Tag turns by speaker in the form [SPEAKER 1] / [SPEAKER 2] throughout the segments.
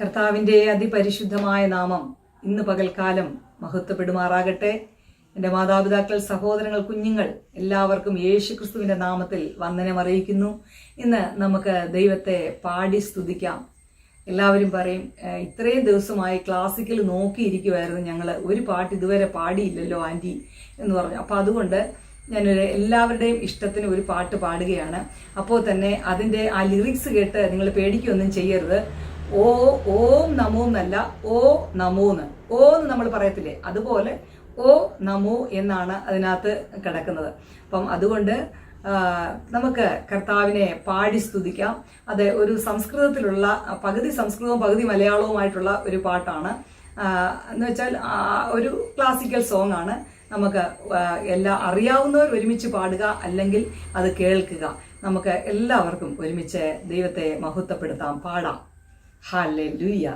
[SPEAKER 1] കർത്താവിന്റെ അതിപരിശുദ്ധമായ നാമം ഇന്ന് പകൽക്കാലം മഹത്വപ്പെടുമാറാകട്ടെ. എന്റെ മാതാപിതാക്കൾ സഹോദരങ്ങൾ കുഞ്ഞുങ്ങൾ എല്ലാവർക്കും യേശു ക്രിസ്തുവിന്റെ നാമത്തിൽ വന്ദനം അറിയിക്കുന്നു. ഇന്ന് നമുക്ക് ദൈവത്തെ പാടി സ്തുതിക്കാം. എല്ലാവരും പറയും "ഏഹ്, ഇത്രയും ദിവസമായി ക്ലാസിക്കൽ നോക്കിയിരിക്കുമായിരുന്നു ഞങ്ങൾ ഒരു പാട്ട് ഇതുവരെ പാടിയില്ലല്ലോ ആന്റി എന്ന് പറഞ്ഞു. അപ്പോൾ അതുകൊണ്ട് ഞാനൊരു എല്ലാവരുടെയും ഇഷ്ടത്തിന് ഒരു പാട്ട് പാടുകയാണ്. അപ്പോൾ തന്നെ അതിന്റെ ആ ലിറിക്സ് കേട്ട് നിങ്ങൾ പേടിക്കുകയൊന്നും ചെയ്യരുത്. ഓ ഓം നമോ എന്നല്ല ഓ നമോന്ന്. ഓ എന്ന് നമ്മൾ പറയത്തില്ലേ? അതുപോലെ ഓ നമോ എന്നാണ് അതിനകത്ത് കിടക്കുന്നത്. അപ്പം അതുകൊണ്ട് നമുക്ക് കർത്താവിനെ പാടി സ്തുതിക്കാം. അത് ഒരു സംസ്കൃതത്തിലുള്ള പകുതി സംസ്കൃതവും പകുതി മലയാളവുമായിട്ടുള്ള ഒരു പാട്ടാണ്. എന്ന് വെച്ചാൽ ഒരു ക്ലാസിക്കൽ സോങ് ആണ് നമുക്ക് എല്ലാ അറിയാവുന്നവർ ഒരുമിച്ച് പാടുക അല്ലെങ്കിൽ അത് കേൾക്കുക. നമുക്ക് എല്ലാവർക്കും ഒരുമിച്ച് ദൈവത്തെ മഹത്വപ്പെടുത്താം. പാടാം. ഹാലെ ലുയ്യ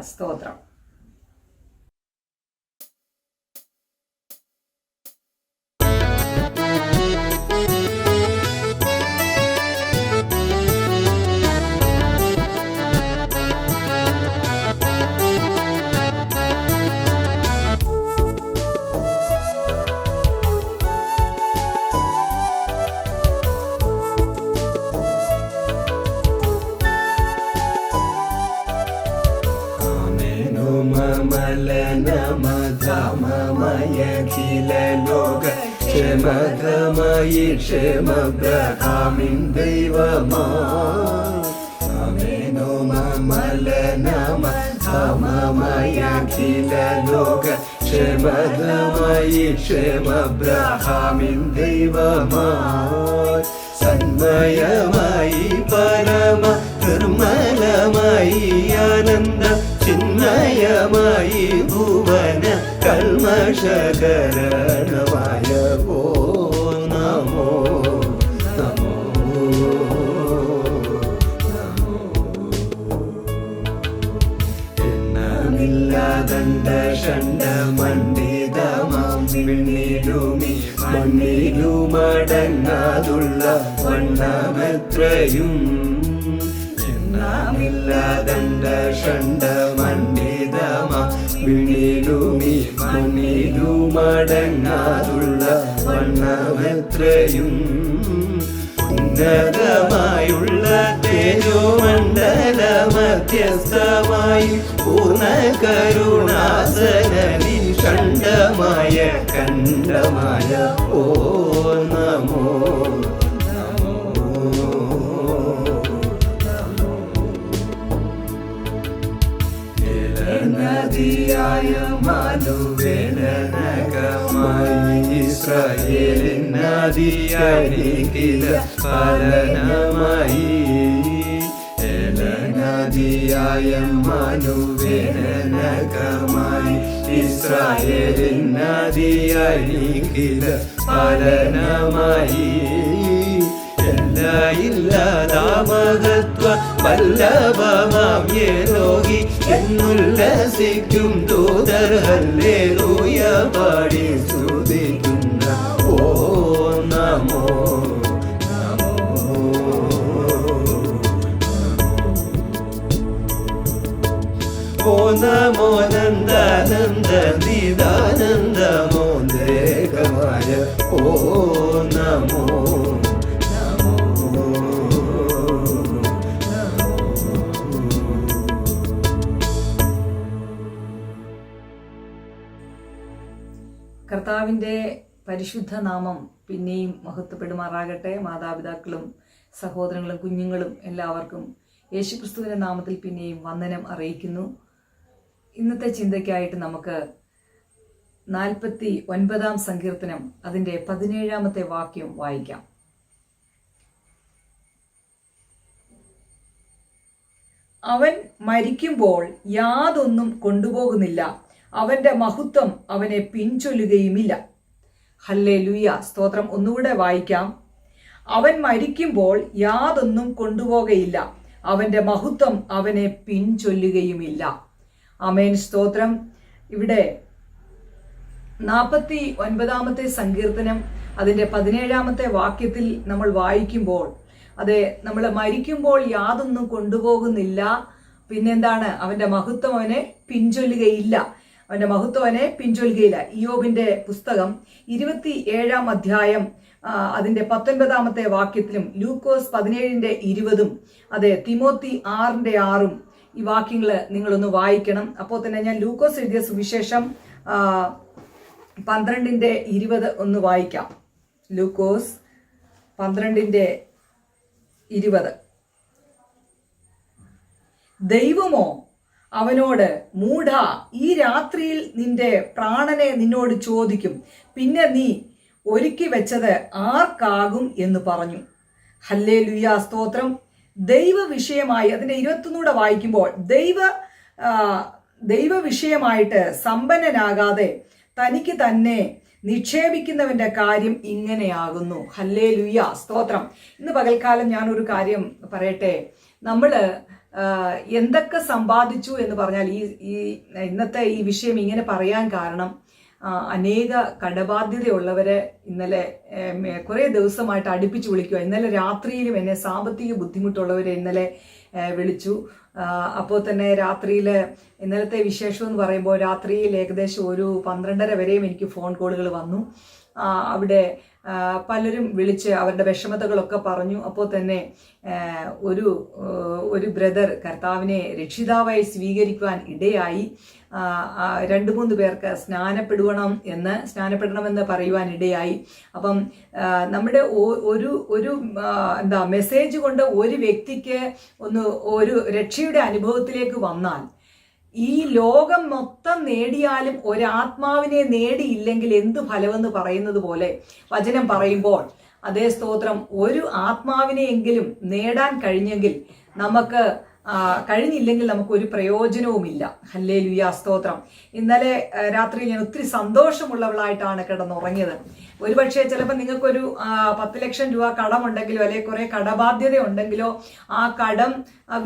[SPEAKER 2] മലനമധമയഖില ലോക ക്ഷമതമയി ക്ഷമബ്രഹാമിൻ ദൈവമാ. അമേനോ മലനമധമയഖില ലോക ക്ഷമകമായി ക്ഷമബ്രഹാമിൻ ദൈവമാ. സന്മയമായി പരമ നിർമ്മലമായി ആനന്ദ ചിന്മയമായി ഭുവന കൽമഷകരണമായ ഓ നമോ നമോ മണ്ണിലുമടങ്ങാതുള്ള വണ്ണമെത്രയും എണ്ണമില്ലാതണ്ട ഷണ്ട മണ്ഡിതമാ വിണ്ണിലുമി മണ്ണിലുമടങ്ങാതുള്ള വണ്ണമെത്രയും ഉന്നതമായുള്ള തേജോമണ്ഡല മധ്യസ്ഥമായി പൂർണ കരുണാസനലി ഷണ്ഡമായ കണ്ഡമായ ഓ നമോ നദിയായ മനുവേലനകമായി ഇസ്രായേലിൻ നദിയായിരിക്കില്ല ഫലനമായി നദിയായ മനുവേലനകമായി ഇസ്രായേലിൻ നദിയരികില ഫലനമായി ഇല്ലാതാമകത്വ വല്ലഭമാം യേലോകി എന്നുല്ലസിക്കും ദൂതർ ഹല്ലേലൂയ പാടി സ്തുതിക്കുന്ന ഓ നമോ നമോ ഓ നമോ നന്ദാനന്ദ നിദാനന്ദമോ ദേഹമായ ഓ നമോ നമോ
[SPEAKER 1] കർത്താവിന്റെ പരിശുദ്ധ നാമം പിന്നെയും മഹത്വപ്പെടുമാറാകട്ടെ. മാതാപിതാക്കളും സഹോദരങ്ങളും കുഞ്ഞുങ്ങളും എല്ലാവർക്കും യേശുക്രിസ്തുവിന്റെ നാമത്തിൽ പിന്നെയും വന്ദനം അറിയിക്കുന്നു. ഇന്നത്തെ ചിന്തയ്ക്കായിട്ട് നമുക്ക് നാൽപ്പത്തി ഒൻപതാം സങ്കീർത്തനം അതിന്റെ പതിനേഴാമത്തെ വാക്യം വായിക്കാം. അവൻ മരിക്കുമ്പോൾ യാതൊന്നും കൊണ്ടുപോകുന്നില്ല. അവന്റെ മഹത്വം അവനെ പിൻചൊല്ലുകയുമില്ല. ഹല്ലേ ലുയ്യ സ്തോത്രം. ഒന്നുകൂടെ വായിക്കാം. അവൻ മരിക്കുമ്പോൾ യാതൊന്നും കൊണ്ടുപോകയില്ല. അവന്റെ മഹത്വം അവനെ പിൻചൊല്ലുകയുമില്ല. അമേൻ സ്തോത്രം. ഇവിടെ നാൽപ്പത്തി ഒൻപതാമത്തെ സങ്കീർത്തനം അതിന്റെ പതിനേഴാമത്തെ വാക്യത്തിൽ നമ്മൾ വായിക്കുമ്പോൾ അതെ നമ്മൾ മരിക്കുമ്പോൾ യാതൊന്നും കൊണ്ടുപോകുന്നില്ല. പിന്നെന്താണ്? അവന്റെ മഹത്വം അവനെ പിൻചൊല്ലുകയില്ല. അവന്റെ മഹത്വനെ പിഞ്ചൊൽകയില്ല ഇയോബിന്റെ പുസ്തകം ഇരുപത്തി ഏഴാം അധ്യായം അതിന്റെ പത്തൊൻപതാമത്തെ വാക്യത്തിലും ലൂക്കോസ് പതിനേഴിന്റെ ഇരുപതും അതെ തിമോത്തി ആറിന്റെ ആറും ഈ വാക്യങ്ങൾ നിങ്ങളൊന്ന് വായിക്കണം. അപ്പോൾ തന്നെ ഞാൻ ലൂക്കോസ് എഴുതിയ സുവിശേഷം പന്ത്രണ്ടിന്റെ ഇരുപത് ഒന്ന് വായിക്കാം. ലൂക്കോസ് പന്ത്രണ്ടിന്റെ ഇരുപത്. ദൈവമോ അവനോട് മൂഢ ഈ രാത്രിയിൽ നിന്റെ പ്രാണനെ നിന്നോട് ചോദിക്കും. പിന്നെ നീ ഒരുക്കി വെച്ചത് ആർക്കാകും എന്ന് പറഞ്ഞു. ഹല്ലേ ലുയാ സ്തോത്രം. ദൈവ വിഷയമായി അതിന്റെ ഇരുപത്തൊന്നൂടെ വായിക്കുമ്പോൾ ദൈവ ദൈവ വിഷയമായിട്ട് സമ്പന്നനാകാതെ തനിക്ക് തന്നെ നിക്ഷേപിക്കുന്നവന്റെ കാര്യം ഇങ്ങനെയാകുന്നു. ഹല്ലേ ലുയ സ്തോത്രം. ഇന്ന് പകൽക്കാലം ഞാനൊരു കാര്യം പറയട്ടെ. നമ്മൾ ആ, എന്തൊക്കെ സമ്പാദിച്ചു എന്ന് പറഞ്ഞാൽ ഈ ഈ ഇന്നത്തെ ഈ വിഷയം ഇങ്ങനെ പറയാൻ കാരണം അനേക കടബാധ്യതയുള്ളവരെ ഇന്നലെ കുറെ ദിവസമായിട്ട് അടുപ്പിച്ച് വിളിക്കുക ഇന്നലെ രാത്രിയിലും എന്നെ സാമ്പത്തിക ബുദ്ധിമുട്ടുള്ളവരെ ഇന്നലെ വിളിച്ചു. അപ്പോൾ തന്നെ രാത്രിയിൽ ഇന്നലത്തെ വിശേഷം എന്ന് പറയുമ്പോൾ രാത്രിയിൽ ഏകദേശം ഒരു പന്ത്രണ്ടര വരെയും എനിക്ക് ഫോൺ കോളുകൾ വന്നു. അവിടെ പലരും വിളിച്ച് അവരുടെ വിഷമതകളൊക്കെ പറഞ്ഞു. അപ്പോൾ തന്നെ ഒരു ഒരു ബ്രദർ കർത്താവിനെ രക്ഷിതാവായി സ്വീകരിക്കുവാൻ ഇടയായി. രണ്ട് മൂന്ന് പേർക്ക് സ്നാനപ്പെടുവണം എന്ന് സ്നാനപ്പെടണമെന്ന് പറയുവാൻ ഇടയായി. അപ്പം നമ്മുടെ ഒരു ഒരു എന്താ മെസ്സേജ് കൊണ്ട് ഒരു വ്യക്തിക്ക് ഒന്ന് ഒരു രക്ഷയുടെ അനുഭവത്തിലേക്ക് വന്നാൽ ഈ ലോകം മൊത്തം നേടിയാലും ഒരാത്മാവിനെ നേടിയില്ലെങ്കിൽ എന്ത് ഫലമെന്ന് പറയുന്നത് പോലെ വചനം പറയുമ്പോൾ അതേ സ്തോത്രം ഒരു ആത്മാവിനെയെങ്കിലും നേടാൻ കഴിഞ്ഞെങ്കിൽ നമുക്ക് കഴിഞ്ഞില്ലെങ്കിൽ നമുക്ക് ഒരു പ്രയോജനവുമില്ല. ഹല്ലേ ലുയ സ്തോത്രം. ഇന്നലെ രാത്രി ഞാൻ ഒത്തിരി സന്തോഷമുള്ളവളായിട്ടാണ് കിടന്നുറങ്ങിയത്. ഒരുപക്ഷെ ചിലപ്പോൾ നിങ്ങൾക്കൊരു പത്ത് ലക്ഷം രൂപ കടമുണ്ടെങ്കിലോ അല്ലെങ്കിൽ കുറെ കടബാധ്യത ഉണ്ടെങ്കിലോ ആ കടം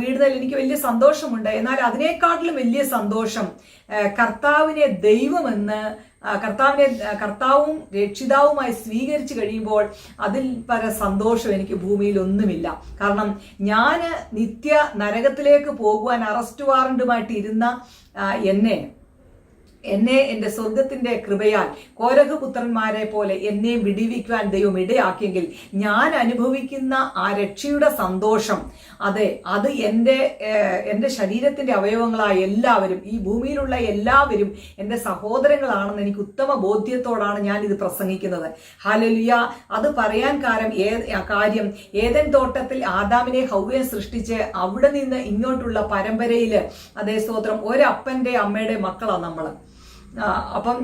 [SPEAKER 1] വീടുന്നതിൽ എനിക്ക് വലിയ സന്തോഷമുണ്ട്. എന്നാൽ അതിനേക്കാട്ടിലും വലിയ സന്തോഷം കർത്താവിനെ ദൈവമെന്ന് കർത്താവിനെ കർത്താവും രക്ഷിതാവുമായി സ്വീകരിച്ചു കഴിയുമ്പോൾ അതിൽ പര സന്തോഷം എനിക്ക് ഭൂമിയിൽ ഒന്നുമില്ല. കാരണം ഞാൻ നിത്യ നരകത്തിലേക്ക് പോകുവാൻ അറസ്റ്റ് വാറണ്ടുമായിട്ട് ഇരുന്ന എന്നെ എന്നെ എന്റെ സ്വർഗത്തിന്റെ കൃപയാൽ കോരഹപുത്രന്മാരെ പോലെ എന്നെയും വിടിവിക്കുവാൻ ദൈവം ഇടയാക്കിയെങ്കിൽ ഞാൻ അനുഭവിക്കുന്ന ആ രക്ഷയുടെ സന്തോഷം അതെ അത് എന്റെ എന്റെ ശരീരത്തിന്റെ അവയവങ്ങളായ എല്ലാവരും ഈ ഭൂമിയിലുള്ള എല്ലാവരും എന്റെ സഹോദരങ്ങളാണെന്ന് എനിക്ക് ഉത്തമ ബോധ്യത്തോടാണ് ഞാൻ ഇത് പ്രസംഗിക്കുന്നത്. ഹാലലിയ അത് പറയാൻ കാര്യം ഏ കാര്യം ഏതൻ തോട്ടത്തിൽ ആദാമിനെ ഹൗവയെ സൃഷ്ടിച്ച് അവിടെ നിന്ന് ഇങ്ങോട്ടുള്ള പരമ്പരയിൽ അതേ സ്തോത്രം ഒരപ്പന്റെ അമ്മയുടെ മക്കളാണ് നമ്മൾ അപ്പം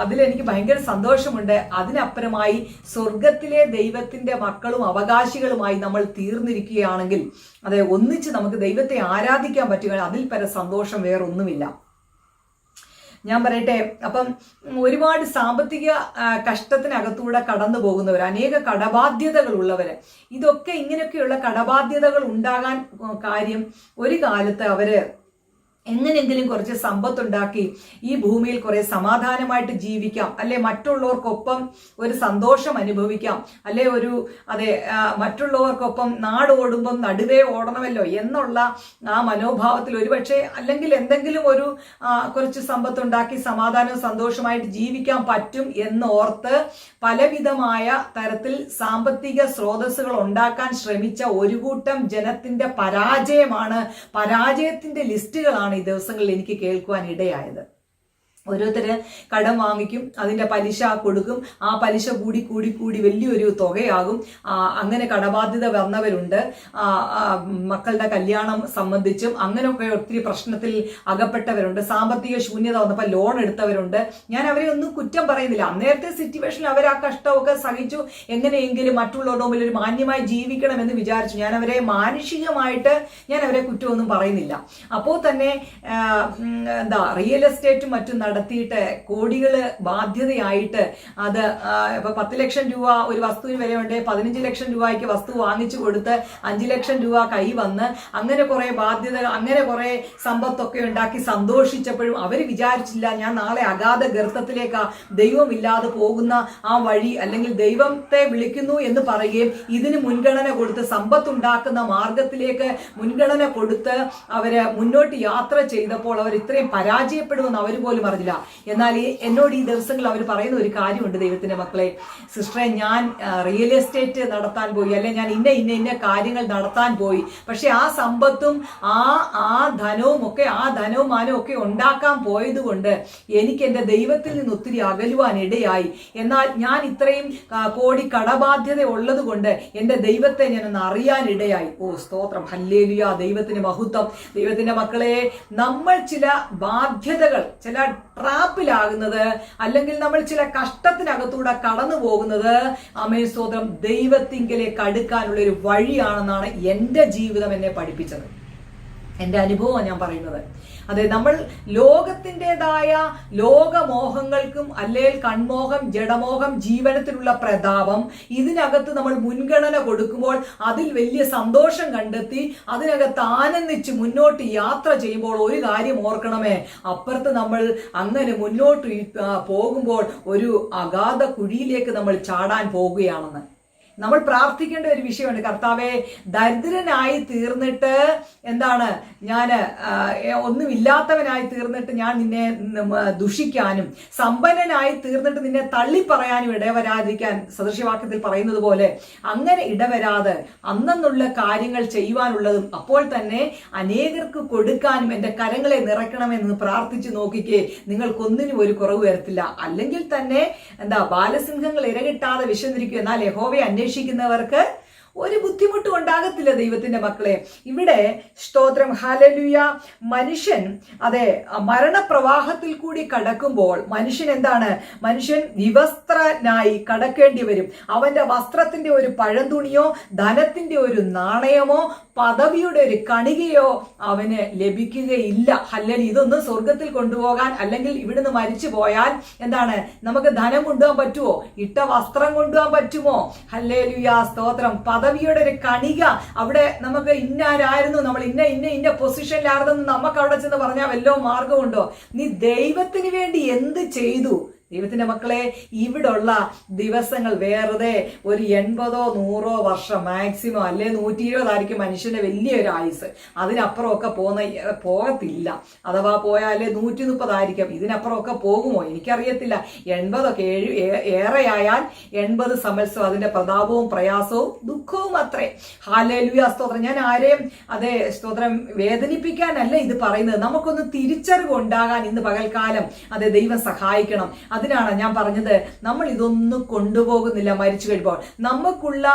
[SPEAKER 1] അതിലെനിക്ക് ഭയങ്കര സന്തോഷമുണ്ട്. അതിനപ്പുറമായി സ്വർഗത്തിലെ ദൈവത്തിന്റെ മക്കളും അവകാശികളുമായി നമ്മൾ തീർന്നിരിക്കുകയാണെങ്കിൽ അതെ ഒന്നിച്ച് നമുക്ക് ദൈവത്തെ ആരാധിക്കാൻ പറ്റുക അതിൽ പര സന്തോഷം വേറൊന്നുമില്ല. ഞാൻ പറയട്ടെ അപ്പം ഒരുപാട് സാമ്പത്തിക കഷ്ടത്തിനകത്തൂടെ കടന്നു പോകുന്നവർ അനേക കടബാധ്യതകൾ ഉള്ളവർ ഇതൊക്കെ ഇങ്ങനെയൊക്കെയുള്ള കടബാധ്യതകൾ ഉണ്ടാകാൻ കാര്യം ഒരു കാലത്ത് അവർ എങ്ങനെയെങ്കിലും കുറച്ച് സമ്പത്തുണ്ടാക്കി ഈ ഭൂമിയിൽ കുറെ സമാധാനമായിട്ട് ജീവിക്കാം. അല്ലെ മറ്റുള്ളവർക്കൊപ്പം ഒരു സന്തോഷം അനുഭവിക്കാം. അല്ലെ ഒരു അതെ മറ്റുള്ളവർക്കൊപ്പം നാട് ഓടുമ്പം നടുവേ ഓടണമല്ലോ എന്നുള്ള ആ മനോഭാവത്തിൽ ഒരുപക്ഷെ അല്ലെങ്കിൽ എന്തെങ്കിലും ഒരു കുറച്ച് സമ്പത്തുണ്ടാക്കി സമാധാനവും സന്തോഷമായിട്ട് ജീവിക്കാൻ പറ്റും എന്നോർത്ത് പലവിധമായ തരത്തിൽ സാമ്പത്തിക സ്രോതസ്സുകൾ ഉണ്ടാക്കാൻ ശ്രമിച്ച ഒരു കൂട്ടം ജനത്തിന്റെ പരാജയമാണ് പരാജയത്തിന്റെ ലിസ്റ്റുകളാണ് ഈ ദിവസങ്ങളിൽ എനിക്ക് കേൾക്കുവാൻ ഇടയായത്. ഓരോരുത്തര് കടം വാങ്ങിക്കും അതിന്റെ പലിശ കൊടുക്കും ആ പലിശ കൂടി കൂടി കൂടി വലിയൊരു തുകയാകും. അങ്ങനെ കടബാധ്യത വന്നവരുണ്ട്. മക്കളുടെ കല്യാണം സംബന്ധിച്ചും അങ്ങനെയൊക്കെ ഒത്തിരി പ്രശ്നത്തിൽ അകപ്പെട്ടവരുണ്ട്. സാമ്പത്തിക ശൂന്യത വന്നപ്പോൾ ലോൺ എടുത്തവരുണ്ട്. ഞാൻ അവരെ ഒന്നും കുറ്റം പറയുന്നില്ല. അന്നേരത്തെ സിറ്റുവേഷനിൽ അവർ ആ കഷ്ടമൊക്കെ സഹിച്ചു. എങ്ങനെയെങ്കിലും മറ്റുള്ളവരുടെ മുമ്പിൽ ഒരു മാന്യമായി ജീവിക്കണം എന്ന് വിചാരിച്ചു. ഞാൻ അവരെ മാനുഷികമായിട്ട് ഞാൻ അവരെ കുറ്റമൊന്നും പറയുന്നില്ല. അപ്പോൾ തന്നെ എന്താ റിയൽ എസ്റ്റേറ്റും മറ്റും നടത്തി നടത്തിയിട്ട് കോടികൾ ബാധ്യതയായിട്ട് അത് ഇപ്പൊ പത്ത് ലക്ഷം രൂപ ഒരു വസ്തുവിന് വിലയുണ്ട് പതിനഞ്ച് ലക്ഷം രൂപയ്ക്ക് വസ്തു വാങ്ങിച്ചു കൊടുത്ത് അഞ്ച് ലക്ഷം രൂപ കൈ വന്ന് അങ്ങനെ കുറെ ബാധ്യത അങ്ങനെ കുറെ സമ്പത്തൊക്കെ ഉണ്ടാക്കി സന്തോഷിച്ചപ്പോഴും അവർ വിചാരിച്ചില്ല ഞാൻ നാളെ അഗാധ ഗർത്തത്തിലേക്കാ ദൈവമില്ലാതെ പോകുന്ന ആ വഴി അല്ലെങ്കിൽ ദൈവത്തെ വിളിക്കുന്നു എന്ന് പറയുകയും ഇതിന് മുൻഗണന കൊടുത്ത് സമ്പത്തുണ്ടാക്കുന്ന മാർഗത്തിലേക്ക് മുൻഗണന കൊടുത്ത് അവർ മുന്നോട്ട് യാത്ര ചെയ്തപ്പോൾ അവർ ഇത്രയും പരാജയപ്പെടുമെന്ന് അവർ പോലും അറിഞ്ഞില്ല. എന്നാൽ ഈ എന്നോട് ഈ ദിവസങ്ങളിൽ അവർ പറയുന്ന ഒരു കാര്യമുണ്ട് ദൈവത്തിന്റെ മക്കളെ. സിസ്റ്ററെ ഞാൻ റിയൽ എസ്റ്റേറ്റ് നടത്താൻ പോയി. അല്ലെ ഞാൻ ഇന്ന ഇന്ന ഇന്ന കാര്യങ്ങൾ നടത്താൻ പോയി. പക്ഷെ ആ സമ്പത്തും ആ ആ ധനവും ഒക്കെ ആ ധനവും മാനവും ഒക്കെ ഉണ്ടാക്കാൻ പോയതുകൊണ്ട് എനിക്ക് എന്റെ ദൈവത്തിൽ നിന്ന് ഒത്തിരി അകലുവാൻ ഇടയായി. എന്നാൽ ഞാൻ ഇത്രയും കോടി കടബാധ്യത ഉള്ളത് കൊണ്ട് എന്റെ ദൈവത്തെ ഞാനൊന്ന് അറിയാൻ ഇടയായി. ഓ സ്തോത്രം. ഹല്ലേലിയ. ദൈവത്തിന് മഹത്വം. ദൈവത്തിന്റെ മക്കളെ നമ്മൾ ചില ബാധ്യതകൾ ചില ട്രാപ്പിലാകുന്നത്. അല്ലെങ്കിൽ നമ്മൾ ചില കഷ്ടത്തിനകത്തൂടെ കടന്നു പോകുന്നത് അമേ സ്തോത്രം ദൈവത്തിങ്കിലേക്ക് അടുക്കാനുള്ള ഒരു വഴിയാണെന്നാണ് എന്റെ ജീവിതം എന്നെ പഠിപ്പിച്ചത്. എന്റെ അനുഭവമാണ് ഞാൻ പറയുന്നത്. അതെ നമ്മൾ ലോകത്തിന്റെതായ ലോകമോഹങ്ങൾക്കും അല്ലെങ്കിൽ കൺമോഹം ജഡമോഹം ജീവനത്തിലുള്ള പ്രതാപം ഇതിനകത്ത് നമ്മൾ മുൻഗണന കൊടുക്കുമ്പോൾ അതിൽ വലിയ സന്തോഷം കണ്ടെത്തി അതിനകത്ത് ആനന്ദിച്ച് മുന്നോട്ട് യാത്ര ചെയ്യുമ്പോൾ ഒരു കാര്യം ഓർക്കണമേ. അപ്പുറത്ത് നമ്മൾ അങ്ങനെ മുന്നോട്ട് പോകുമ്പോൾ ഒരു അഗാധ കുഴിയിലേക്ക് നമ്മൾ ചാടാൻ പോകുകയാണെന്ന്. നമ്മൾ പ്രാർത്ഥിക്കേണ്ട ഒരു വിഷയമുണ്ട്. കർത്താവെ ദരിദ്രനായി തീർന്നിട്ട് എന്താണ്? ഞാൻ ഒന്നുമില്ലാത്തവനായി തീർന്നിട്ട് ഞാൻ നിന്നെ ദുഷിക്കാനും സമ്പന്നനായി തീർന്നിട്ട് നിന്നെ തള്ളിപ്പറയാനും ഇടവരാതിരിക്കാൻ സദൃശ്യവാക്യത്തിൽ പറയുന്നത് പോലെ അങ്ങനെ ഇടവരാതെ അന്നെന്നുള്ള കാര്യങ്ങൾ ചെയ്യുവാനുള്ളതും അപ്പോൾ തന്നെ അനേകർക്ക് കൊടുക്കാനും എന്റെ കരങ്ങളെ നിറയ്ക്കണമെന്ന് പ്രാർത്ഥിച്ചു നോക്കിക്കേ നിങ്ങൾക്കൊന്നിനും ഒരു കുറവ് വരത്തില്ല. അല്ലെങ്കിൽ തന്നെ എന്താ ബാലസിംഹങ്ങൾ ഇരകിട്ടാതെ വിശന്നിരിക്കും എന്നാൽ യഹോവയെ അന്വേഷിക്കുന്നവർക്ക് ഒരു ബുദ്ധിമുട്ടും ഉണ്ടാകത്തില്ല ദൈവത്തിന്റെ മക്കളെ. ഇവിടെ സ്തോത്രം ഹാലലുയ മനുഷ്യൻ അതെ മരണപ്രവാഹത്തിൽ കൂടി കടക്കുമ്പോൾ മനുഷ്യൻ എന്താണ്? മനുഷ്യൻ വിവസ്ത്രനായി കടക്കേണ്ടി വരും. അവന്റെ വസ്ത്രത്തിന്റെ ഒരു പഴന്തുണിയോ ധനത്തിന്റെ ഒരു നാണയമോ പദവിയുടെ ഒരു കണികയോ അവന് ലഭിക്കുകയില്ല. അല്ലെങ്കിൽ ഇതൊന്നും സ്വർഗത്തിൽ കൊണ്ടുപോകാൻ അല്ലെങ്കിൽ ഇവിടുന്ന് മരിച്ചു പോയാൽ എന്താണ്? നമുക്ക് ധനം കൊണ്ടുപോകാൻ പറ്റുമോ? ഇട്ട വസ്ത്രം കൊണ്ടുപോകാൻ പറ്റുമോ? ഹല്ലേലുയ സ്തോത്രം. പദവിയുടെ ഒരു കണിക അവിടെ നമുക്ക് ഇന്നാരായിരുന്നു? നമ്മൾ ഇന്ന ഇന്ന ഇന്ന പൊസിഷനിലായിരുന്നു നമുക്ക് അവിടെ ചെന്ന് പറഞ്ഞാൽ വല്ലോ മാർഗമുണ്ടോ? നീ ദൈവത്തിന് വേണ്ടി എന്ത് ചെയ്തു? ദൈവത്തിന്റെ മക്കളെ ഇവിടുള്ള ദിവസങ്ങൾ വേറെ ഒരു എൺപതോ നൂറോ വർഷം മാക്സിമം അല്ലെ നൂറ്റി ഇരുപതായിരിക്കും മനുഷ്യന്റെ വലിയൊരു ആയുസ്. അതിനപ്പുറമൊക്കെ പോകുന്ന പോകത്തില്ല. അഥവാ പോയാൽ നൂറ്റി മുപ്പതായിരിക്കും ഇതിനപ്പുറമൊക്കെ പോകുമോ? എനിക്കറിയത്തില്ല. എൺപതൊക്കെ ഏഴ് ഏറെയായാൽ എൺപത് സമത്സവം അതിന്റെ പ്രതാപവും പ്രയാസവും ദുഃഖവും അത്രേ. ഹാലലുയ സ്തോത്രം. ഞാൻ ആരെയും അതെ സ്തോത്രം വേദനിപ്പിക്കാനല്ല ഇത് പറയുന്നത്. നമുക്കൊന്ന് തിരിച്ചറിവ് ഉണ്ടാകാൻ ഇന്ന് പകൽക്കാലം അതെ ദൈവം സഹായിക്കണം. അതിനാണ് ഞാൻ പറഞ്ഞത് നമ്മൾ ഇതൊന്നും കൊണ്ടുപോകുന്നില്ല മരിച്ചു കഴിയുമ്പോൾ. നമുക്കുള്ള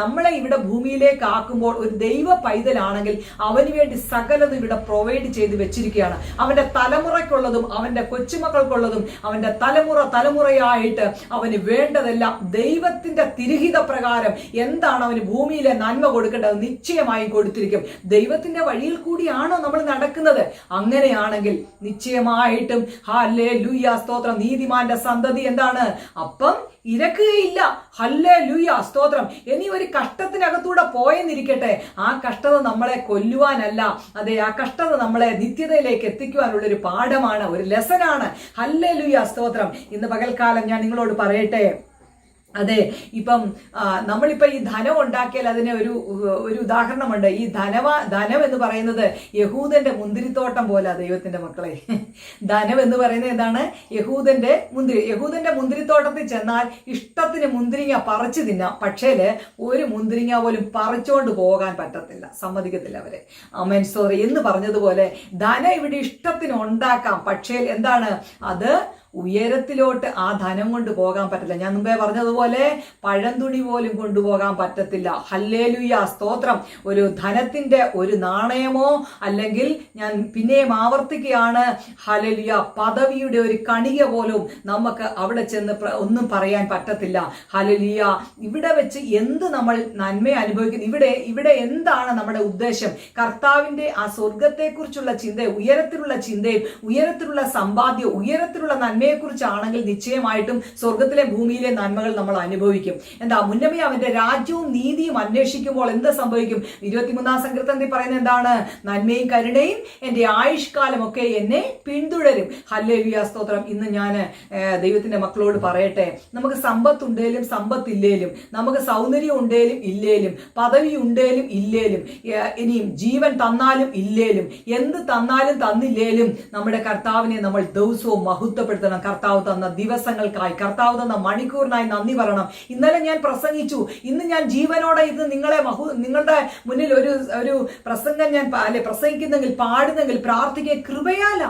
[SPEAKER 1] നമ്മളെ ഇവിടെ ഭൂമിയിലേക്ക് ആക്കുമ്പോൾ ഒരു ദൈവ പൈതലാണെങ്കിൽ അവന് വേണ്ടി സകലതും ഇവിടെ പ്രൊവൈഡ് ചെയ്ത് വെച്ചിരിക്കുകയാണ്. അവന്റെ തലമുറയ്ക്കുള്ളതും അവന്റെ കൊച്ചുമക്കൾക്കുള്ളതും അവന്റെ തലമുറ തലമുറയായിട്ട് അവന് വേണ്ടതെല്ലാം ദൈവത്തിന്റെ തിരുഹിത പ്രകാരം എന്താണ് അവന് ഭൂമിയിലെ നന്മ കൊടുക്കേണ്ടത് നിശ്ചയമായും കൊടുത്തിരിക്കും. ദൈവത്തിന്റെ വഴിയിൽ കൂടിയാണോ നമ്മൾ നടക്കുന്നത്? അങ്ങനെയാണെങ്കിൽ നിശ്ചയമായിട്ടും ഹാലേ ലൂയ സ്തോത്രം നീതിമാന്റെ സന്തതി എന്താണ്? അപ്പം ഇരക്കുകയില്ല. ഹല്ലേ ലൂയ സ്തോത്രം. ഇനി ഒരു കഷ്ടത്തിനകത്തൂടെ പോയെന്നിരിക്കട്ടെ. ആ കഷ്ടത നമ്മളെ കൊല്ലുവാനല്ല. അതെ ആ കഷ്ടത നമ്മളെ നിത്യതയിലേക്ക് എത്തിക്കുവാനുള്ള ഒരു പാഠമാണ് ഒരു ലെസനാണ് ഹല്ലേ ലൂയ സ്തോത്രം. ഇന്ന് പകൽക്കാലം ഞാൻ നിങ്ങളോട് പറയട്ടെ. അതെ ഇപ്പം നമ്മളിപ്പോൾ നമ്മളിപ്പോ ഈ ധനം ഉണ്ടാക്കിയാൽ അതിന് ഒരു ഒരു ഉദാഹരണമുണ്ട്. ഈ ധനവ ധനം എന്ന് പറയുന്നത് യഹൂദന്റെ മുന്തിരിത്തോട്ടം പോലെ ദൈവത്തിന്റെ മക്കളെ. ധനം എന്ന് പറയുന്നത് എന്താണ്? യഹൂദന്റെ മുന്തിരി. യഹൂദന്റെ മുന്തിരിത്തോട്ടത്തിൽ ചെന്നാൽ ഇഷ്ടത്തിന് മുന്തിരിങ്ങ പറിച്ചു തിന്നാം. പക്ഷേ ഒരു മുന്തിരിങ്ങ പോലും പറിച്ചുകൊണ്ട് പോകാൻ പറ്റത്തില്ല. സമ്മതിക്കത്തില്ല അവരെ. അമേൻ സോറി എന്ന് പറഞ്ഞതുപോലെ ധനം ഇവിടെ ഇഷ്ടത്തിന് ഉണ്ടാക്കാം. പക്ഷേ എന്താണ്? അത് ഉയരത്തിലോട്ട് ആ ധനം കൊണ്ട് പോകാൻ പറ്റില്ല ഞാൻ മുമ്പേ പറഞ്ഞതുപോലെ പഴന്തുണി പോലും കൊണ്ടുപോകാൻ പറ്റത്തില്ല. ഹല്ലേലുയ സ്തോത്രം. ഒരു ധനത്തിന്റെ ഒരു നാണയമോ അല്ലെങ്കിൽ ഞാൻ പിന്നെയും ആവർത്തിക്കുകയാണ് ഹലലുയ പദവിയുടെ ഒരു കണിക പോലും നമുക്ക് അവിടെ ചെന്ന് ഒന്നും പറയാൻ പറ്റത്തില്ല. ഹലലിയ ഇവിടെ വെച്ച് എന്ത് നമ്മൾ നന്മ അനുഭവിക്കുന്നു? ഇവിടെ ഇവിടെ എന്താണ് നമ്മുടെ ഉദ്ദേശം? കർത്താവിന്റെ ആ സ്വർഗത്തെക്കുറിച്ചുള്ള ചിന്തയും ഉയരത്തിലുള്ള ചിന്തയും ഉയരത്തിലുള്ള സമ്പാദ്യവും ഉയരത്തിലുള്ള നന്മയെക്കുറിച്ചാണെങ്കിൽ നിശ്ചയമായിട്ടും സ്വർഗത്തിലെ ഭൂമിയിലെ നന്മകൾ നമ്മൾ അനുഭവിക്കും. എന്താ മുന്നമേ അവന്റെ രാജ്യവും നീതിയും അന്വേഷിക്കുമ്പോൾ എന്ത് സംഭവിക്കും? ഇരുപത്തിമൂന്നാം സങ്കീർത്തനത്തിൽ പറയുന്നത് എന്താണ്? നന്മയും കരുണയും എന്റെ ആയുഷ്കാലം ഒക്കെ എന്നെ പിന്തുടരും. ഹല്ലേലൂയ സ്തോത്രം. ഇന്ന് ഞാൻ ദൈവത്തിന്റെ മക്കളോട് പറയട്ടെ. നമുക്ക് സമ്പത്ത് ഉണ്ടേലും സമ്പത്ത് ഇല്ലേലും നമുക്ക് സൗന്ദര്യം ഉണ്ടേലും ഇല്ലേലും പദവി ഉണ്ടേലും ഇല്ലേലും ഇനിയും ജീവൻ തന്നാലും ഇല്ലേലും എന്ത് തന്നാലും തന്നില്ലേലും നമ്മുടെ കർത്താവിനെ നമ്മൾ ദിവസവും മഹത്വപ്പെടുത്തണം. കർത്താവ് തന്ന ദിവസങ്ങൾക്കായി കർത്താവ് തന്ന മണിക്കൂറിനായി നന്ദി പറയണം. ഇന്നലെ ഞാൻ പ്രസംഗിച്ചു. ഇന്ന് ഞാൻ ജീവനോടെ ഇത് നിങ്ങളെ മഹു നിങ്ങളുടെ മുന്നിൽ ഒരു ഒരു പ്രസംഗം ഞാൻ അല്ലെ പ്രസംഗിക്കുന്നെങ്കിൽ പാടുന്നെങ്കിൽ പ്രാർത്ഥിക്കുക കൃപയാല.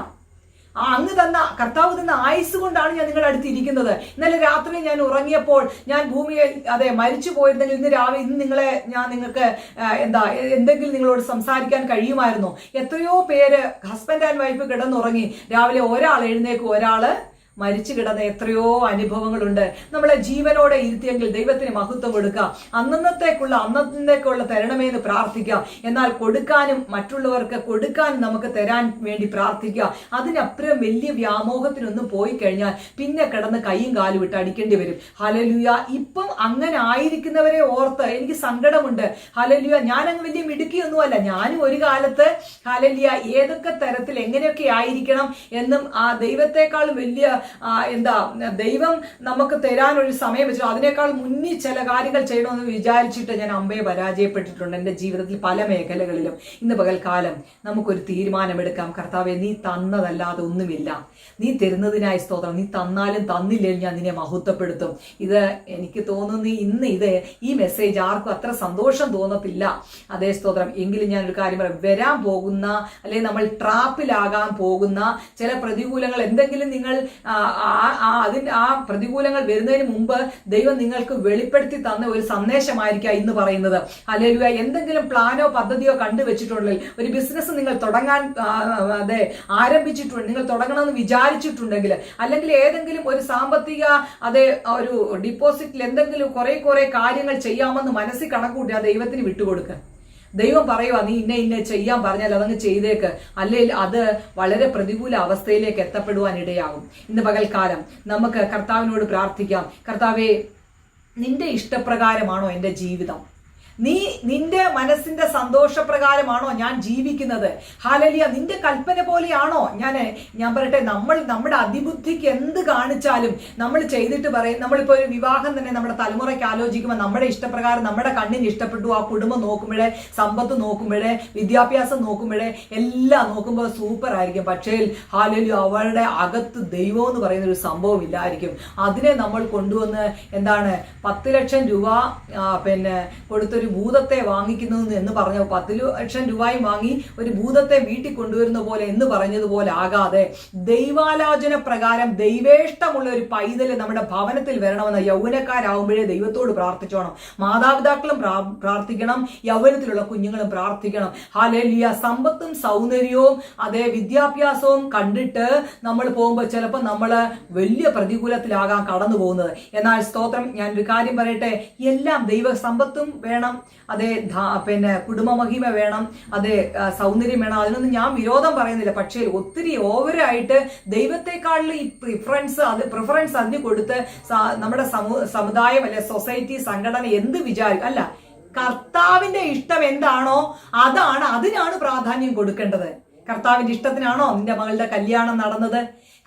[SPEAKER 1] ആ അങ്ങ് തന്ന കർത്താവ് തന്ന ആയുസ് കൊണ്ടാണ് ഞാൻ നിങ്ങളുടെ അടുത്ത് ഇരിക്കുന്നത്. ഇന്നലെ രാത്രി ഞാൻ ഉറങ്ങിയപ്പോൾ ഞാൻ ഭൂമിയിൽ അതെ മരിച്ചു പോയിരുന്നെങ്കിൽ ഇന്ന് രാവിലെ ഇന്ന് നിങ്ങളെ ഞാൻ നിങ്ങൾക്ക് എന്താ എന്തെങ്കിലും നിങ്ങളോട് സംസാരിക്കാൻ കഴിയുമായിരുന്നു. എത്രയോ പേര് ഹസ്ബൻഡ് ആൻഡ് വൈഫ് കിടന്നുറങ്ങി. രാവിലെ ഒരാൾ എഴുന്നേക്കും ഒരാൾ മരിച്ചു കിടന്ന എത്രയോ അനുഭവങ്ങളുണ്ട്. നമ്മളെ ജീവനോടെ ഇരുത്തിയെങ്കിൽ ദൈവത്തിന് മഹത്വം കൊടുക്കുക അന്നന്നത്തേക്കുള്ള അന്നത്തേക്കുള്ള തരണമേ എന്ന് പ്രാർത്ഥിക്കുക എന്നാൽ കൊടുക്കാനും മറ്റുള്ളവർക്ക് കൊടുക്കാനും നമുക്ക് തരാൻ വേണ്ടി പ്രാർത്ഥിക്കുക. അതിനപ്പുറം വലിയ വ്യാമോഹത്തിനൊന്നും പോയി കഴിഞ്ഞാൽ പിന്നെ കിടന്ന് കൈയും കാലും വിട്ട് അടിക്കേണ്ടി വരും. ഹലലുയ ഇപ്പം അങ്ങനെ ആയിരിക്കുന്നവരെ ഓർത്ത് എനിക്ക് സങ്കടമുണ്ട്. ഹലലുയ ഞാൻ അങ്ങ് വലിയ മിടുക്കിയൊന്നുമല്ല. ഞാനും ഒരു കാലത്ത് ഹലലിയ ഏതൊക്കെ തരത്തിൽ എങ്ങനെയൊക്കെ ആയിരിക്കണം എന്നും ആ ദൈവത്തെക്കാളും വലിയ എന്താ ദൈവം നമുക്ക് തരാനൊരു സമയം വെച്ചു. അതിനേക്കാൾ മുന്നിൽ ചില കാര്യങ്ങൾ ചെയ്യണമെന്ന് വിചാരിച്ചിട്ട് ഞാൻ അമ്പയെ പരാജയപ്പെട്ടിട്ടുണ്ട് എന്റെ ജീവിതത്തിൽ പല മേഖലകളിലും. ഇന്ന് പകൽക്കാലം നമുക്കൊരു തീരുമാനമെടുക്കാം. കർത്താവെ നീ തന്നതല്ലാതെ ഒന്നുമില്ല. നീ തരുന്നതിനായി സ്തോത്രം. നീ തന്നാലും തന്നില്ലെങ്കിൽ ഞാൻ നിന്നെ മഹത്വപ്പെടുത്തും. ഇത് എനിക്ക് തോന്നുന്നു ഇന്ന് ഇത് ഈ മെസ്സേജ് ആർക്കും അത്ര സന്തോഷം തോന്നത്തില്ല. അതേ സ്തോത്രം. എങ്കിലും ഞാനൊരു കാര്യം പറയാം. വരാൻ പോകുന്ന അല്ലെങ്കിൽ നമ്മൾ ട്രാപ്പിലാകാൻ പോകുന്ന ചില പ്രതികൂലങ്ങൾ എന്തെങ്കിലും നിങ്ങൾ അതിന്റെ ആ പ്രതികൂലങ്ങൾ വരുന്നതിന് മുമ്പ് ദൈവം നിങ്ങൾക്ക് വെളിപ്പെടുത്തി തന്ന ഒരു സന്ദേശമായിരിക്കാം ഇന്ന് പറയുന്നത്. അല്ലെങ്കിൽ എന്തെങ്കിലും പ്ലാനോ പദ്ധതിയോ കണ്ടുവച്ചിട്ടുണ്ടെങ്കിൽ ഒരു ബിസിനസ് നിങ്ങൾ തുടങ്ങാൻ അതെ ആരംഭിച്ചിട്ടുണ്ട് നിങ്ങൾ തുടങ്ങണമെന്ന് വിചാരിച്ചിട്ടുണ്ടെങ്കിൽ അല്ലെങ്കിൽ ഏതെങ്കിലും ഒരു സാമ്പത്തിക അതെ ഒരു ഡിപ്പോസിറ്റിൽ എന്തെങ്കിലും കുറെ കുറെ കാര്യങ്ങൾ ചെയ്യാമെന്ന് മനസ്സിൽ കണക്കൂട്ടി ആ ദൈവത്തിന് വിട്ടുകൊടുക്കുക. ദൈവം പറയുക നീ ഇന്ന ഇന്ന ചെയ്യാൻ പറഞ്ഞാൽ അതങ്ങ് ചെയ്തേക്ക്. അല്ലെങ്കിൽ അത് വളരെ പ്രതികൂല അവസ്ഥയിലേക്ക് എത്തപ്പെടുവാൻ ഇടയാകും. ഇന്ന് പകൽക്കാലം നമുക്ക് കർത്താവിനോട് പ്രാർത്ഥിക്കാം. കർത്താവെ നിന്റെ ഇഷ്ടപ്രകാരമാണോ എന്റെ ജീവിതം? നീ നിന്റെ മനസ്സിന്റെ സന്തോഷപ്രകാരമാണോ ഞാൻ ജീവിക്കുന്നത്? ഹാലലിയ നിന്റെ കൽപ്പന പോലെയാണോ? ഞാൻ ഞാൻ പറയട്ടെ നമ്മൾ നമ്മുടെ അതിബുദ്ധിക്ക് എന്ത് കാണിച്ചാലും നമ്മൾ ചെയ്തിട്ട് പറയും നമ്മളിപ്പോൾ ഒരു വിവാഹം തന്നെ നമ്മുടെ തലമുറയ്ക്ക് ആലോചിക്കുമ്പോൾ നമ്മുടെ ഇഷ്ടപ്രകാരം നമ്മുടെ കണ്ണിന് ഇഷ്ടപ്പെട്ടു ആ കുടുംബം നോക്കുമ്പോഴേ സമ്പത്ത് നോക്കുമ്പോഴേ വിദ്യാഭ്യാസം നോക്കുമ്പോഴേ എല്ലാം നോക്കുമ്പോൾ സൂപ്പർ ആയിരിക്കും പക്ഷേ ഹാലലിയ അവളുടെ അകത്ത് ദൈവം എന്ന് പറയുന്ന ഒരു സംഭവം ഇല്ലായിരിക്കും. അതിനെ നമ്മൾ കൊണ്ടുവന്ന് എന്താണ് പത്ത് ലക്ഷം രൂപ പിന്നെ കൊടുത്തൊരു ഭൂതത്തെ വാങ്ങിക്കുന്നു എന്ന് പറഞ്ഞ പത്ത് ലക്ഷം രൂപയും വാങ്ങി ഒരു ഭൂതത്തെ വീട്ടിൽ കൊണ്ടുവരുന്ന പോലെ എന്ന് പറഞ്ഞതുപോലെ ആകാതെ ദൈവാലോചന പ്രകാരം ദൈവേഷ്ടമുള്ള ഒരു പൈതൽ നമ്മുടെ ഭവനത്തിൽ വരണമെന്ന് യൗവനക്കാരാകുമ്പോഴേ ദൈവത്തോട് പ്രാർത്ഥിച്ചോണം. മാതാപിതാക്കളും പ്രാർത്ഥിക്കണം യൗവനത്തിലുള്ള കുഞ്ഞുങ്ങളും പ്രാർത്ഥിക്കണം. ഹാലേലിയ സമ്പത്തും സൗന്ദര്യവും അതേ വിദ്യാഭ്യാസവും കണ്ടിട്ട് നമ്മൾ പോകുമ്പോൾ ചിലപ്പോൾ നമ്മൾ വലിയ പ്രതികൂലത്തിലാകാൻ കടന്നു പോകുന്നത് എന്നാൽ സ്തോത്രം. ഞാൻ ഒരു കാര്യം പറയട്ടെ. എല്ലാം ദൈവ സമ്പത്തും വേണം. അതേ പിന്നെ കുടുംബമഹിമ വേണം അതെ സൗന്ദര്യം വേണം. അതിനൊന്നും ഞാൻ വിരോധം പറയുന്നില്ല. പക്ഷേ ഒത്തിരി ഓവറായിട്ട് ദൈവത്തെക്കാളിൽ ഈ പ്രിഫറൻസ് അത് പ്രിഫറൻസ് അതിന് കൊടുത്ത് നമ്മുടെ സമുദായം അല്ലെ സൊസൈറ്റി സംഘടന എന്ത് വിചാരിക്കും? അല്ല കർത്താവിന്റെ ഇഷ്ടം എന്താണോ അതാണ് അതിനാണ് പ്രാധാന്യം കൊടുക്കേണ്ടത്. കർത്താവിന്റെ ഇഷ്ടത്തിനാണോ നിന്റെ മകളുടെ കല്യാണം നടന്നത്?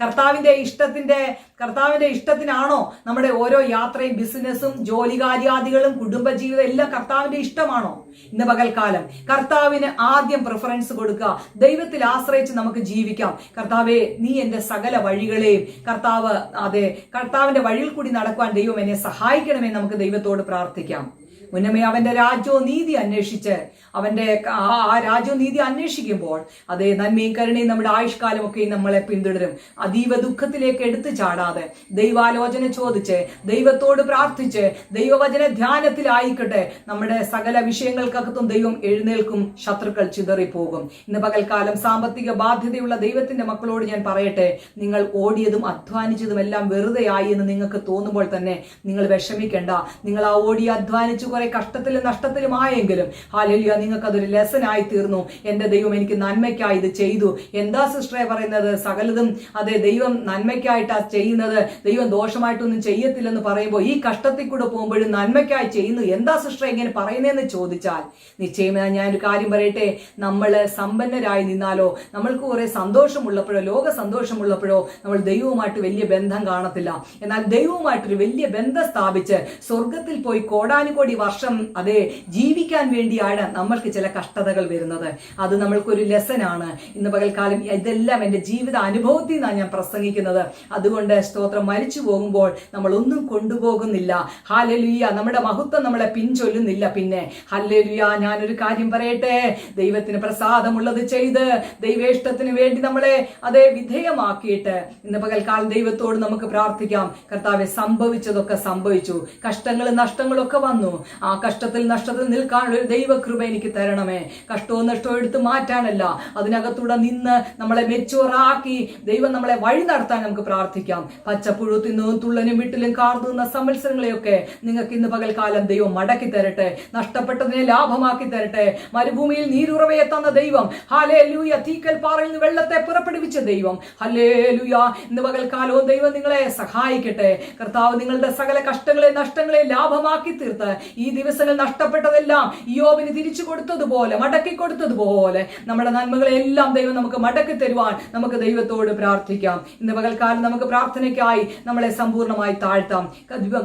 [SPEAKER 1] കർത്താവിന്റെ ഇഷ്ടത്തിന്റെ കർത്താവിന്റെ ഇഷ്ടത്തിനാണോ നമ്മുടെ ഓരോ യാത്രയും ബിസിനസ്സും ജോലി കാര്യാദികളും കുടുംബജീവിതം എല്ലാം കർത്താവിന്റെ ഇഷ്ടമാണോ? ഇന്ന് പകൽക്കാലം കർത്താവിന് ആദ്യം പ്രിഫറൻസ് കൊടുക്കുക. ദൈവത്തിൽ ആശ്രയിച്ച് നമുക്ക് ജീവിക്കാം. കർത്താവെ നീ എന്റെ സകല വഴികളെയും കർത്താവ് അതെ കർത്താവിന്റെ വഴിയിൽ കൂടി നടക്കുവാൻ ദൈവം എന്നെ സഹായിക്കണമെന്ന് നമുക്ക് ദൈവത്തോട് പ്രാർത്ഥിക്കാം. മുന്നമേ അവന്റെ രാജ്യവും നീതി അന്വേഷിച്ച് അവന്റെ ആ രാജ്യോ രാജ്യവും നീതി അന്വേഷിക്കുമ്പോൾ അതേ നന്മയും കരുണയും നമ്മുടെ ആയുഷ്കാലം ഒക്കെയും നമ്മളെ പിന്തുടരും. അതീവ ദുഃഖത്തിലേക്ക് എടുത്തു ചാടാതെ ദൈവാലോചന ചോദിച്ച് ദൈവത്തോട് പ്രാർത്ഥിച്ച് ദൈവവചന ധ്യാനത്തിലായിക്കട്ടെ. നമ്മുടെ സകല വിഷയങ്ങൾക്കകത്തും ദൈവം എഴുന്നേൽക്കും ശത്രുക്കൾ ചിതറിപ്പോകും. ഇന്ന് പകൽക്കാലം സാമ്പത്തിക ബാധ്യതയുള്ള ദൈവത്തിന്റെ മക്കളോട് ഞാൻ പറയട്ടെ നിങ്ങൾ ഓടിയതും അധ്വാനിച്ചതും എല്ലാം വെറുതെ ആയി എന്ന് നിങ്ങൾക്ക് തോന്നുമ്പോൾ തന്നെ നിങ്ങൾ വിഷമിക്കേണ്ട. നിങ്ങൾ ആ ഓടി അധ്വാനിച്ചു കുറെ കഷ്ടത്തിലും നഷ്ടത്തിലുമായെങ്കിലും ഹാലലിയ നിങ്ങൾക്ക് അതൊരു ലെസൺ ആയി തീർന്നു എന്റെ ദൈവം എനിക്ക് നന്മയ്ക്കായി ഇത് ചെയ്തു. എന്താ സിസ്റ്ററെ പറയുന്നത്? സകലതും അതെ ദൈവം നന്മയ്ക്കായിട്ടാ ചെയ്യുന്നത്. ദൈവം ദോഷമായിട്ടൊന്നും ചെയ്യത്തില്ലെന്ന് പറയുമ്പോൾ ഈ കഷ്ടത്തിൽ കൂടെ പോകുമ്പോഴും നന്മയ്ക്കായി ചെയ്യുന്നു എന്താ സിസ്റ്ററെ ഇങ്ങനെ പറയുന്നതെന്ന് ചോദിച്ചാൽ നിശ്ചയമായി ഞാൻ ഒരു കാര്യം പറയട്ടെ? നമ്മൾ സമ്പന്നരായി നിന്നാലോ? നമ്മൾക്ക് കുറെ സന്തോഷമുള്ളപ്പോഴോ? ലോക സന്തോഷമുള്ളപ്പോഴോ? നമ്മൾ ദൈവവുമായിട്ട് വലിയ ബന്ധം കാണത്തില്ല. എന്നാൽ ദൈവവുമായിട്ടൊരു വലിയ ബന്ധം സ്ഥാപിച്ച് സ്വർഗത്തിൽ പോയി കോടാനുകോടി വർഷം അതെ ജീവിക്കാൻ വേണ്ടിയാണ് നമ്മൾക്ക് ചില കഷ്ടതകൾ വരുന്നത്. അത് നമ്മൾക്കൊരു ലെസൺ ആണ് ഇന്ന് പകൽക്കാലം ഇതെല്ലാം എന്റെ ജീവിത അനുഭവത്തിൽ നിന്നാണ് ഞാൻ പ്രസംഗിക്കുന്നത്. അതുകൊണ്ട് സ്തോത്രം മരിച്ചു പോകുമ്പോൾ നമ്മൾ ഒന്നും കൊണ്ടുപോകുന്നില്ല. ഹാലലുയ്യ നമ്മുടെ മഹത്വം നമ്മളെ പിൻചൊല്ലുന്നില്ല പിന്നെ. ഹല്ലേലുയ ഞാനൊരു കാര്യം പറയട്ടെ? ദൈവത്തിന് പ്രസാദമുള്ളത് ചെയ്ത് ദൈവേഷ്ടത്തിന് വേണ്ടി നമ്മളെ അതേ വിധേയമാക്കിയിട്ട് ഇന്ന് പകൽക്കാലം ദൈവത്തോട് നമുക്ക് പ്രാർത്ഥിക്കാം. കർത്താവെ സംഭവിച്ചതൊക്കെ സംഭവിച്ചു. കഷ്ടങ്ങളും നഷ്ടങ്ങളും ഒക്കെ വന്നു. ആ കഷ്ടത്തിൽ നഷ്ടത്തിൽ നിൽക്കാനുള്ള ഒരു ദൈവകൃപ എനിക്ക് തരണമേ. കഷ്ടവും നഷ്ടവും എടുത്ത് മാറ്റാനല്ല. അതിനകത്തൂടെ നിന്ന് നമ്മളെ മെച്ചുവറാക്കി ദൈവം നമ്മളെ വഴി നടത്താൻ നമുക്ക് പ്രാർത്ഥിക്കാം. പച്ചപ്പുഴു തിന്നവും തുള്ളനും വീട്ടിലും കാർന്നുന്ന സംവത്സരങ്ങളെയൊക്കെ നിങ്ങൾക്ക് ഇന്ന് പകൽക്കാലം ദൈവം മടക്കി തരട്ടെ. നഷ്ടപ്പെട്ടതിനെ ലാഭമാക്കി തരട്ടെ. മരുഭൂമിയിൽ നീരുറവയെ തന്ന ദൈവം ഹാലേ ലൂയ തീക്കൽ പാറയിൽ നിന്ന് വെള്ളത്തെ പുറപ്പെടുവിച്ച ദൈവം ഹലേ ലൂയ ഇന്ന് പകൽക്കാലവും ദൈവം നിങ്ങളെ സഹായിക്കട്ടെ. കർത്താവ് നിങ്ങളുടെ സകല കഷ്ടങ്ങളെ നഷ്ടങ്ങളെ ലാഭമാക്കി തീർത്ത് ഈ ദിവസങ്ങൾ നഷ്ടപ്പെട്ടതെല്ലാം യോബിന് തിരിച്ചു കൊടുത്തതുപോലെ മടക്കി കൊടുത്തതുപോലെ നമ്മുടെ നന്മകളെല്ലാം ദൈവം നമുക്ക് മടക്കി തരുവാൻ നമുക്ക് ദൈവത്തോട് പ്രാർത്ഥിക്കാം. ഇന്ന് പകൽക്കാലം നമുക്ക് പ്രാർത്ഥനയ്ക്കായി നമ്മളെ സമ്പൂർണമായി താഴ്ത്താം.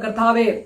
[SPEAKER 1] കർത്താവേ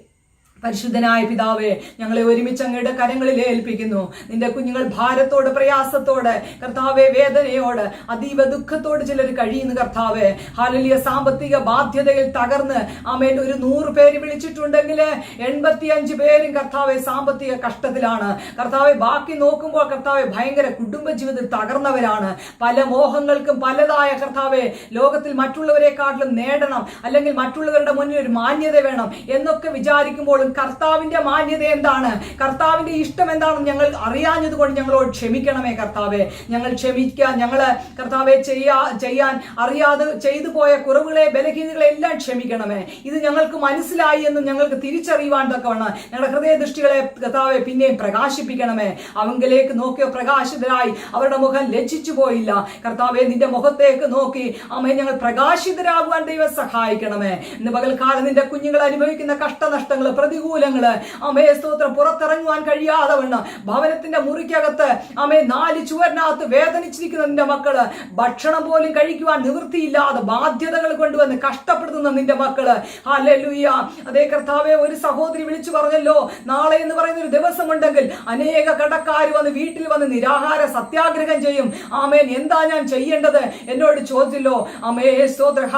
[SPEAKER 1] പരിശുദ്ധനായ പിതാവേ ഞങ്ങളെ ഒരുമിച്ച് അങ്ങയുടെ കരങ്ങളിൽ ഏൽപ്പിക്കുന്നു. നിന്റെ കുഞ്ഞുങ്ങൾ ഭാരത്തോട് പ്രയാസത്തോട് കർത്താവെ വേദനയോട് അതീവ ദുഃഖത്തോട് ചിലർ കഴിയുന്നു കർത്താവെ. ഹാലലിയ സാമ്പത്തിക ബാധ്യതയിൽ തകർന്ന് അമേൻ ഒരു നൂറ് പേര് വിളിച്ചിട്ടുണ്ടെങ്കിൽ എൺപത്തിയഞ്ച് പേരും കർത്താവെ സാമ്പത്തിക കഷ്ടത്തിലാണ്. കർത്താവെ ബാക്കി നോക്കുമ്പോൾ കർത്താവെ ഭയങ്കര കുടുംബജീവിതത്തിൽ തകർന്നവരാണ്. പല മോഹങ്ങൾക്കും പലതായ കർത്താവെ ലോകത്തിൽ മറ്റുള്ളവരെക്കാട്ടിലും നേടണം അല്ലെങ്കിൽ മറ്റുള്ളവരുടെ മുന്നിൽ ഒരു മാന്യത വേണം എന്നൊക്കെ വിചാരിക്കുമ്പോഴും കർത്താവിന്റെ മാന്യത എന്താണ്? കർത്താവിന്റെ ഇഷ്ടം എന്താണെന്ന് ഞങ്ങൾ അറിയാഞ്ഞത് കൊണ്ട് ഞങ്ങളോട് ക്ഷമിക്കണമേ കർത്താവെ. ഞങ്ങൾ ക്ഷമിക്കാൻ ഞങ്ങൾ കർത്താവെ ചെയ്യാ ചെയ്യാൻ അറിയാതെ ചെയ്തു പോയ കുറവുകളെ ബലഹീനതകളെ എല്ലാം ക്ഷമിക്കണമേ. ഇത് ഞങ്ങൾക്ക് മനസ്സിലായി എന്ന് ഞങ്ങൾക്ക് തിരിച്ചറിയുവാൻ തക്കവണ്ണം ഞങ്ങളുടെ ഹൃദയ ദൃഷ്ടികളെ കർത്താവെ പിന്നെയും പ്രകാശിപ്പിക്കണമേ. അവങ്കിലേക്ക് നോക്കിയോ പ്രകാശിതരായി അവരുടെ മുഖം ലജ്ജിച്ചു പോയില്ല. കർത്താവെ നിന്റെ മുഖത്തേക്ക് നോക്കി അമ്മയെ ഞങ്ങൾ പ്രകാശിതരാകുവാൻ ദൈവം സഹായിക്കണമേ. ഇന്ന് പകൽക്കാലം നിന്റെ കുഞ്ഞുങ്ങൾ അനുഭവിക്കുന്ന കഷ്ടനഷ്ടങ്ങൾ പ്രതികൂലങ്ങൾ. അമ്മയെ സ്തോത്രം. പുറത്തിറങ്ങുവാൻ കഴിയാതെ വണ്ണം ഭവനത്തിന്റെ മുറിക്കകത്ത് അമ്മയെ നാല് ചുവരിനകത്ത് വേദനിച്ചിരിക്കുന്ന നിന്റെ മക്കൾ ഭക്ഷണം പോലും കഴിക്കുവാൻ നിവൃത്തിയില്ലാതെ ബാധ്യതകൾ കൊണ്ടുവന്ന് കഷ്ടപ്പെടുത്തുന്ന നിന്റെ മക്കൾ. ഹല്ലേലൂയ അതേ കർത്താവെ ഒരു സഹോദരി വിളിച്ചു പറഞ്ഞല്ലോ നാളെ എന്ന് പറയുന്ന ഒരു ദിവസമുണ്ടെങ്കിൽ അനേക കടക്കാർ വന്ന് വീട്ടിൽ വന്ന് നിരാഹാര സത്യാഗ്രഹം ചെയ്യും. ആമേൻ. എന്താ ഞാൻ ചെയ്യേണ്ടത്? എന്നോട് ചോദിച്ചല്ലോ. അമേ സ്തോത്ര.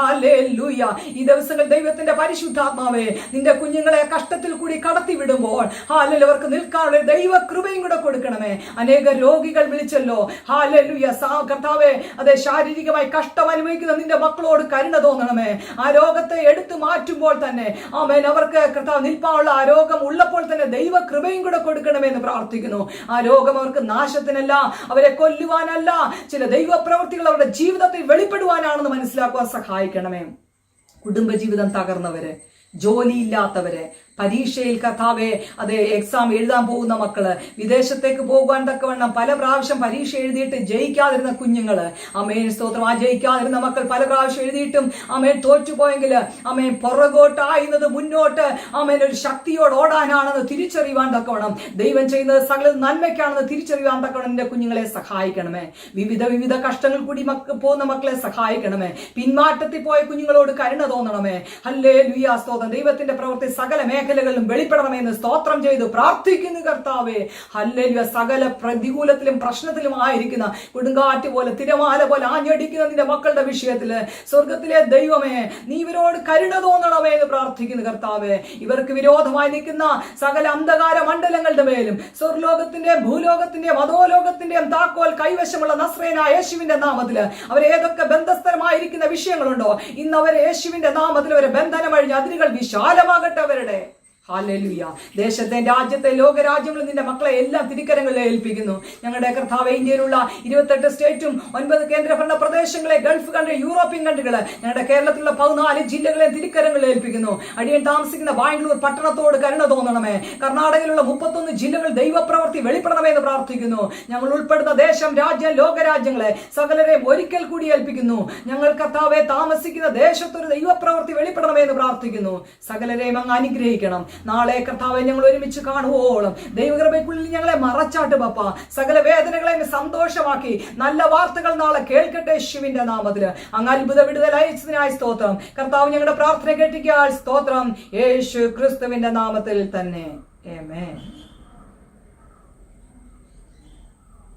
[SPEAKER 1] ലൂയ്യ ഈ ദിവസങ്ങൾ ദൈവത്തിന്റെ പരിശുദ്ധാത്മാവേ നിന്റെ കുഞ്ഞുങ്ങളെ കഷ്ടത്തിൽ കൂടി കടത്തി വിടുമ്പോൾ അവർക്ക് നിൽക്കാനുള്ള ദൈവ കൃപയും കൂടെ കൊടുക്കണമേ. അനേക രോഗികൾ വിളിച്ചല്ലോ ഹാലലുയ കർത്താവെ അതെ ശാരീരികമായി കഷ്ടം അനുഭവിക്കുന്ന നിന്റെ മക്കളോട് കരുണ തോന്നണമേ. ആ രോഗത്തെ എടുത്തു മാറ്റുമ്പോൾ തന്നെ ആമേൻ അവർക്ക് കർത്താവ് നിൽപ്പാനുള്ള ആ രോഗം ഉള്ളപ്പോൾ തന്നെ ദൈവ കൃപയും കൂടെ കൊടുക്കണമേ എന്ന് പ്രാർത്ഥിക്കുന്നു. ആ രോഗം അവർക്ക് നാശത്തിനല്ല അവരെ കൊല്ലുവാനല്ല ചില ദൈവ പ്രവൃത്തികൾ അവരുടെ ജീവിതത്തിൽ വെളിപ്പെടുവാനാണെന്ന് മനസ്സിലാക്കുവാൻ സഹായിക്കണമേ. കുടുംബജീവിതം തകർന്നവര് ജോലിയില്ലാത്തവരെ പരീക്ഷയിൽ കഥാവേ അതെ എക്സാം എഴുതാൻ പോകുന്ന മക്കൾ വിദേശത്തേക്ക് പോകുവാൻ തക്കവണ്ണം പല പ്രാവശ്യം പരീക്ഷ എഴുതിയിട്ട് ജയിക്കാതിരുന്ന കുഞ്ഞുങ്ങൾ. അമ്മയെ സ്തോത്രം ആ ജയിക്കാതിരുന്ന മക്കൾ പല പ്രാവശ്യം എഴുതിയിട്ടും അമ്മയെ തോറ്റുപോയെങ്കിൽ അമ്മയെ പുറകോട്ടായുന്നത് മുന്നോട്ട് അമ്മേൻ ഒരു ശക്തിയോട് ഓടാനാണെന്ന് തിരിച്ചറിയുവാൻ തക്കവണ്ണം ദൈവം ചെയ്യുന്നത് സകല നന്മയ്ക്കാണെന്ന് തിരിച്ചറിയുവാൻ തക്കവണ്ണം എന്റെ കുഞ്ഞുങ്ങളെ സഹായിക്കണമേ. വിവിധ വിവിധ കഷ്ടങ്ങൾ കൂടി പോകുന്ന മക്കളെ സഹായിക്കണമേ. പിന്മാറ്റത്തിൽ പോയ കുഞ്ഞുങ്ങളോട് കരുണ തോന്നണമേ. അല്ലേ ലുയാ സ്തോത്രം. ദൈവത്തിന്റെ പ്രവൃത്തി സകല മേഖലകളിലും വെളിപ്പെടണമെന്ന് സ്തോത്രം ചെയ്ത് പ്രാർത്ഥിക്കുന്നു കർത്താവേ. ഹല്ലേലൂയ. സകല പ്രതികൂലത്തിലും പ്രശ്നത്തിലും ആയിരിക്കുന്ന കൊടുങ്കാറ്റ് പോലെ തിരമാല പോലെ ആഞ്ഞടിക്കുന്ന നിന്റെ മക്കളുടെ വിഷയത്തിൽ സ്വർഗത്തിലെ ദൈവമേ നീ ഇവരോട് കരുണ തോന്നണമേ എന്ന് പ്രാർത്ഥിക്കുന്നു കർത്താവേ. ഇവർക്ക് വിരോധമായി നിൽക്കുന്ന സകല അന്ധകാര മണ്ഡലങ്ങളുടെ മേലും സ്വർലോകത്തിന്റെയും ഭൂലോകത്തിന്റെയും അധോലോകത്തിന്റെയും താക്കോൽ കൈവശമുള്ള നസ്രേന യേശുവിന്റെ നാമത്തിൽ അവർ ഏതൊക്കെ ബന്ധസ്ഥരമായിരിക്കുന്ന വിഷയങ്ങളുണ്ടോ ഇന്ന് അവർ യേശുവിന്റെ നാമത്തിൽ അവരെ ബന്ധനം അഴിഞ്ഞ് അതിരുകൾ വിശാലമാകട്ടെ അവരുടെ. ഹാലലുയ. ദേശത്തെ രാജ്യത്തെ ലോകരാജ്യങ്ങളും നിന്റെ മക്കളെ എല്ലാം തിരിക്കരങ്ങളിൽ ഏൽപ്പിക്കുന്നു. ഞങ്ങളുടെ കർത്താവ് ഇന്ത്യയിലുള്ള ഇരുപത്തെട്ട് സ്റ്റേറ്റും ഒൻപത് കേന്ദ്രഭരണ പ്രദേശങ്ങളെ ഗൾഫ് കൺട്രി യൂറോപ്യൻ കൺട്രികൾ ഞങ്ങളുടെ കേരളത്തിലുള്ള പതിനാല് ജില്ലകളെ തിരിക്കരങ്ങളിൽ ഏൽപ്പിക്കുന്നു. അടിയൻ താമസിക്കുന്ന ബാംഗ്ലൂർ പട്ടണത്തോട് കരുണ തോന്നണമേ. കർണാടകയിലുള്ള മുപ്പത്തൊന്ന് ജില്ലകൾ ദൈവപ്രവർത്തി വെളിപ്പെടണമേ എന്ന് പ്രാർത്ഥിക്കുന്നു. ഞങ്ങൾ ഉൾപ്പെടുന്ന ദേശം രാജ്യം ലോകരാജ്യങ്ങളെ സകലരെയും ഒരിക്കൽ കൂടി ഏൽപ്പിക്കുന്നു. ഞങ്ങൾ കർത്താവെ താമസിക്കുന്ന ദേശത്തൊരു ദൈവപ്രവർത്തി വെളിപ്പെടണമേ എന്ന് പ്രാർത്ഥിക്കുന്നു. സകലരെയും അങ്ങ് അനുഗ്രഹിക്കണം. നാളെ കർത്താവെ ഞങ്ങൾ ഒരുമിച്ച് കാണുവോളം. ദൈവകൃപയ്ക്കുള്ളിൽ ഞങ്ങളെ മറച്ചാട്ട് പപ്പ. സകല വേദനകളെ സന്തോഷമാക്കി. നല്ല വാർത്തകൾ നാളെ കേൾക്കട്ടെ ശിവിന്റെ നാമത്തിൽ അങ്ങ് അത്ഭുത വിടുതൽ അയച്ചതിനായി സ്തോത്രം. കർത്താവ് ഞങ്ങളുടെ പ്രാർത്ഥന കേട്ടിക്കാൻ സ്തോത്രം. യേശു ക്രിസ്തുവിന്റെ നാമത്തിൽ തന്നെ. Amen.